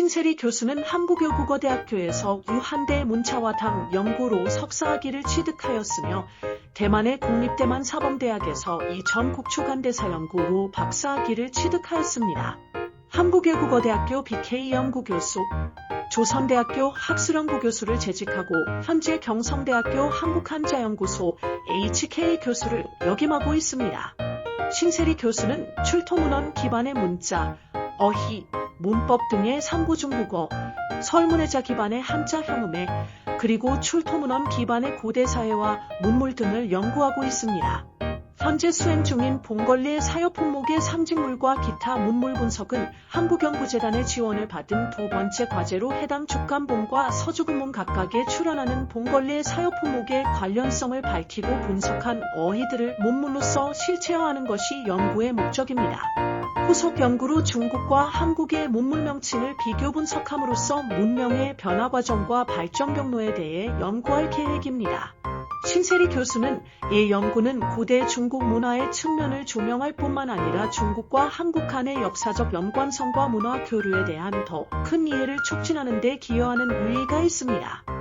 신세리 교수는 한국여국어대학교에서 유한대 문차와당 연구로 석사학위를 취득하였으며 대만의 국립대만 사범대학에서 이전 국초간대사 연구로 박사학위를 취득하였습니다. 한국외국어대학교 BK 연구교수, 조선대학교 학술연구교수를 재직하고 현재 경성대학교 한국한자연구소 HK 교수를 역임하고 있습니다. 신세리 교수는 출토문헌 기반의 문자, 어휘, 문법 등의 삼부 중국어, 설문회자 기반의 한자 형음에 그리고 출토문헌 기반의 고대 사회와 문물 등을 연구하고 있습니다. 현재 수행 중인 봉걸리의 사여 품목의 상징물과 기타 문물 분석은 한국연구재단의 지원을 받은 두 번째 과제로 해당 축간본과 서주근문 각각에 출연하는 봉걸리의 사여 품목의 관련성을 밝히고 분석한 어휘들을 문물로서 실체화하는 것이 연구의 목적입니다. 후속 연구로 중국과 한국의 문물 명칭을 비교 분석함으로써 문명의 변화 과정과 발전 경로에 대해 연구할 계획입니다. 신세리 교수는 이 연구는 고대 중국 문화의 측면을 조명할 뿐만 아니라 중국과 한국 간의 역사적 연관성과 문화 교류에 대한 더 큰 이해를 촉진하는 데 기여하는 의의가 있습니다.